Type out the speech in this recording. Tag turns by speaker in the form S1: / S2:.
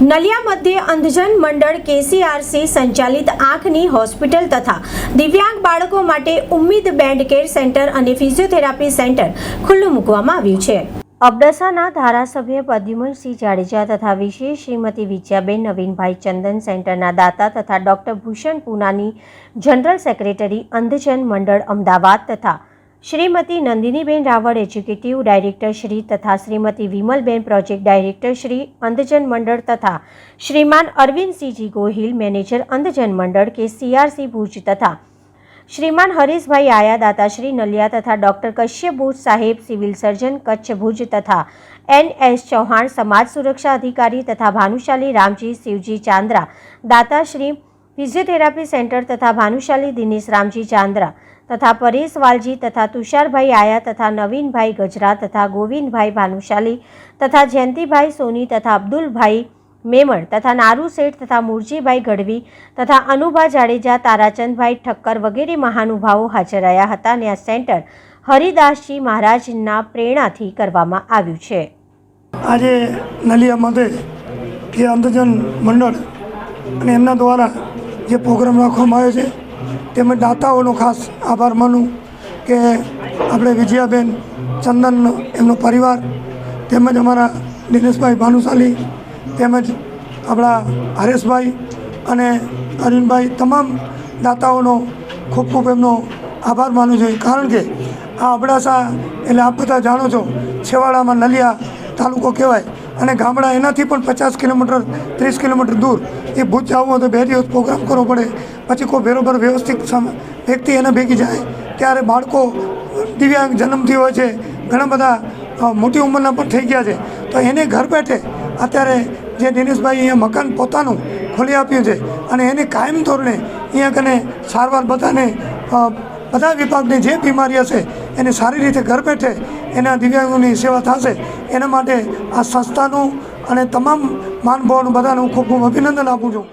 S1: નલિયા મધ્યે અંધજન મંડળ કેસીઆરસી સંચાલિત આંખની હોસ્પિટલ તથા દિવ્યાંગ બાળકો માટે ઉમ્મીદ બેન્ડ કેર સેન્ટર અને ફિઝિયોથેરાપી સેન્ટર ખુલ્લું મૂકવામાં આવ્યું છે. અબડાસાના ધારાસભ્ય પ્રદ્યુમનસિંહ જાડેજા તથા વિશેષ શ્રીમતી વિજયાબેન નવીનભાઈ ચંદન સેન્ટરના દાતા તથા ડોક્ટર ભૂષણ પૂનાની જનરલ સેક્રેટરી અંધજન મંડળ અમદાવાદ તથા શ્રીમતી નંદિનીબેન રાવળ એજ્યુકેટિવ ડાયરેક્ટર શ્રી તથા શ્રીમતી વિમલબેન પ્રોજેક્ટ ડાયરેક્ટર શ્રી અંધજન મંડળ તથા શ્રીમાન અરવિંદસિંહજી ગોહિલ, મેનેજર અંધજન મંડળ કે સીઆરસી ભુજ તથા શ્રીમાન હરીશભાઈ આયા દાતાશ્રી નલિયા તથા ડોક્ટર કશ્યપ ભુજ સાહેબ, સિવિલ સર્જન કચ્છ ભુજ તથા એન એસ ચૌહાણ, સમાજ સુરક્ષા અધિકારી તથા ભાનુશાલી રામજી, શિવજી ચાંદ્રા, દાતા શ્રી ફિઝિયોથેરાપી સેન્ટર તથા ભાનુશાલી દિનેશ રામજી ચાંદ્રા તથા પરેશ વાલજી તથા તુષારભાઈ આયા તથા નવીનભાઈ ગજરા તથા ગોવિંદભાઈ ભાનુશાલી તથા જયંતિભાઈ સોની તથા અબ્દુલભાઈ મેમણ તથા નારુ શેઠ તથા મુરજીભાઈ ગઢવી તથા અનુભા જાડેજા, તારાચંદભાઈ ઠક્કર વગેરે મહાનુભાવો હાજર રહ્યા હતા અને આ સેન્ટર હરિદાસજી મહારાજના પ્રેરણાથી કરવામાં આવ્યું છે.
S2: આજે નલિયા મધે અંધજન મંડળ અને એમના દ્વારા જે પ્રોગ્રામ રાખવામાં આવ્યો છે તેમજ દાતાઓનો ખાસ આભાર માનું કે આપણે વિજયાબેન ચંદન એમનો પરિવાર તેમજ અમારા દિનેશભાઈ ભાનુશાલી તેમજ આપણા હરેશભાઈ અને અરવિંદભાઈ તમામ દાતાઓનો ખૂબ ખૂબ એમનો આભાર માનું છું. કારણ કે આ અબડાસા એટલે આપ બધા જાણો છો, છેવાડામાં નલિયા તાલુકો કહેવાય અને ગામડા એનાથી પણ પચાસ કિલોમીટર, ત્રીસ કિલોમીટર દૂર એ ભૂત જવું હોય તો બે દિવસ પ્રોગ્રામ કરવો પડે. પછી કોઈ બરોબર વ્યવસ્થિત વ્યક્તિ એને ભેગી જાય. ત્યારે બાળકો દિવ્યાંગ જન્મથી હોય છે. ઘણા બધા મોટી ઉંમરના પણ થઈ ગયા છે. તો એને ઘર બેઠે અત્યારે જે દિનેશભાઈ અહીંયા મકાન પોતાનું ખોલી આપ્યું છે અને એને કાયમ ધોરણે અહીંયા કને સારવાર બધાને બધા વિભાગની જે બીમારી હશે એને સારી રીતે ઘર બેઠે એના દિવ્યાંગોની સેવા થશે. એના માટે આ સંસ્થાનું અને તમામ માનભાવોનું બધાનું ખૂબ ખૂબ અભિનંદન આપું છું.